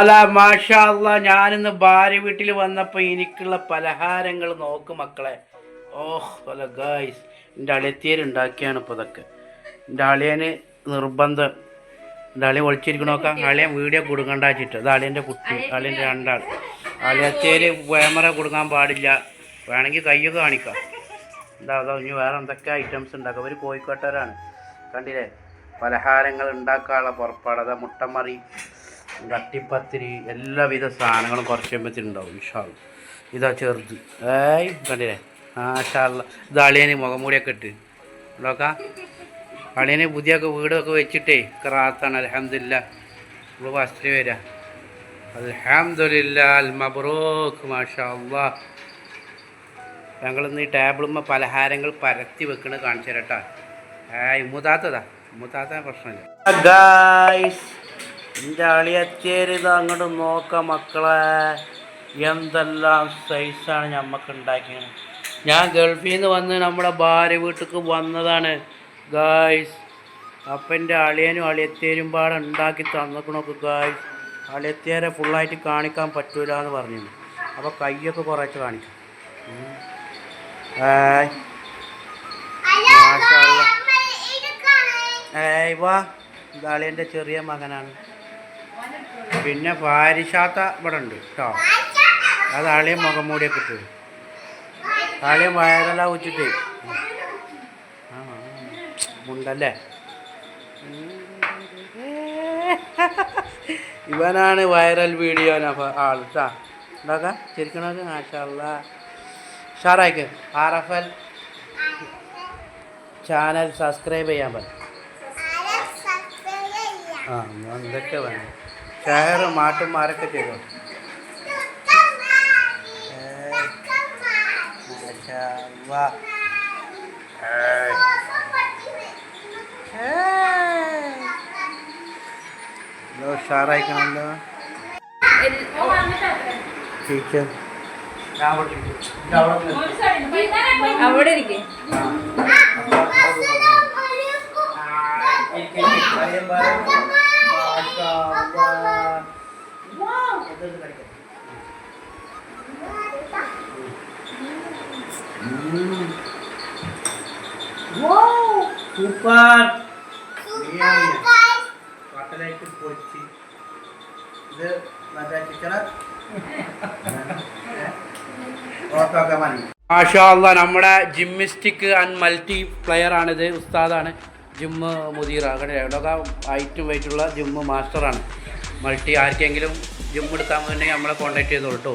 അല്ല മാഷാ ഞാനിന്ന് ഭാര്യ വീട്ടിൽ വന്നപ്പോൾ എനിക്കുള്ള പലഹാരങ്ങൾ നോക്ക് മക്കളെ. ഓഹ് അല്ല ഗായ്സ് എന്റെ അളിയത്തിയേര് ഉണ്ടാക്കിയാണ് ഇപ്പോൾ ഇതൊക്കെ. എന്റെ അളിയന് നിർബന്ധം. എന്റെ അളിയൻ ഒളിച്ചിരിക്കണോക്ക അളിയൻ വീഡിയോ കൊടുക്കണ്ട വെച്ചിട്ട്. അത് അളിയന്റെ കുട്ടി അളിയന്റെ രണ്ടാൾ അളിയത്തേര് ക്യാമറ കൊടുക്കാൻ പാടില്ല. വേണമെങ്കിൽ കയ്യൊക്കെ കാണിക്കാം. എന്താ അതോ ഇനി വേറെ എന്തൊക്കെ ഐറ്റംസ് ഉണ്ടാക്കാം? അവർ കോഴിക്കോട്ടുകാരാണ്. കണ്ടില്ലേ? പലഹാരങ്ങൾ ഉണ്ടാക്കാനുള്ള പുറപ്പാട്. അതാ മുട്ടമറി കട്ടിപ്പത്തിരി എല്ലാവിധ സാധനങ്ങളും കുറച്ച് കഴിയുമ്പോഴത്തേനുണ്ടാവും ഇഷാൾ ഇതാ ചെറുത്. ഏയ് കണ്ടില്ലേ? ആഷാള്ള ഇത് അളിയന് മുഖംമൂടിയൊക്കെ ഇട്ട്. നോക്കാം. അളിയന് പുതിയൊക്കെ വീടൊക്കെ വെച്ചിട്ടേ ക്രാത്താണ് അലഹമില്ല നമ്മൾ ഫസ്റ്റ് വരാം. അലഹമില്ല അൽ മബ്രൂക്ക് ഞങ്ങളിന്ന് ഈ ടേബിളുമ്മ പലഹാരങ്ങൾ പരത്തി വെക്കണ കാണിച്ചു തരട്ടാ ഏയ് മുതാത്തതാ മുതാത്ത പ്രശ്നമില്ല. ഗായ്സ് എന്റെ അളിയത്തേര് ഇത് അങ്ങോട്ട് നോക്ക മക്കളെ. എന്തെല്ലാം സൈസാണ് ഞമ്മക്ക് ഉണ്ടാക്കിയത്. ഞാൻ ഗൾഫിൽ നിന്ന് വന്ന് നമ്മുടെ ഭാര്യ വീട്ടിലേക്ക് വന്നതാണ്. ഗായ്സ് അപ്പം എന്റെ അളിയനും അളിയത്തേരും പാടെ ഉണ്ടാക്കി തന്നേക്കണൊക്കെ ഗായ്സ് അളിയത്തേരെ ഫുള്ളായിട്ട് കാണിക്കാൻ പറ്റൂല എന്ന് പറഞ്ഞു അപ്പോൾ കയ്യൊക്കെ കുറച്ച് കാണിക്കും. ഏയ് വാ. ഇത് അളിയന്റെ ചെറിയ മകനാണ്. പിന്നെ പാരിശാത്ത ഇവിടെ ഉണ്ട് കേട്ടോ അത് അളിയൻ മുഖം മൂടിയൊക്കെ ഇട്ട്. അളിയൻ വയറെല്ലാം ഉച്ചിട്ട് ആ. മുണ്ടല്ലേ? ഇവനാണ് വൈറൽ വീഡിയോ ആൾ കേട്ടാ ഉണ്ടാക്ക ചിരിക്കണത് മാഷല്ല ഷാറായിക്ക് R F L channel subscribe ചെയ്യാൻ പറ. ആ എന്തൊക്കെ വേണം ഷെയർ മാറ്റും മാരൊക്കെ ചെയ്തു ഉഷാറായിക്കണല്ലോ ടീച്ചർ അവിടെ ഇരിക്കും. ഇത് അവിടെ നിന്ന്. അവിടെ ഇരിക്കേ ഇരിക്ക്, ഇരിക്ക്. അറിയാൻ പാടില്ല. മാഷാ അല്ലാ. ഉം. സൂപ്പർ. ബിരിയാണി കട്ടലറ്റ് പൊരിച്ച് ഇത് മറ്റേ ചിക്കന്? മാഷാല്ല നമ്മുടെ ജിമ്മിസ്റ്റിക് ആൻഡ് മൾട്ടി പ്ലെയർ ആണിത്. ഉസ്താദാണ് ജിമ്മ് മുദീർ. അങ്ങനെ ഹൈറ്റും വെയിറ്റുള്ള ജിമ്മ് മാസ്റ്ററാണ് മൾട്ടി ആർക്കെങ്കിലും ജിം എടുക്കാൻ വേണ്ടി നമ്മളെ കോൺടാക്ട് ചെയ്തോളൂ കേട്ടോ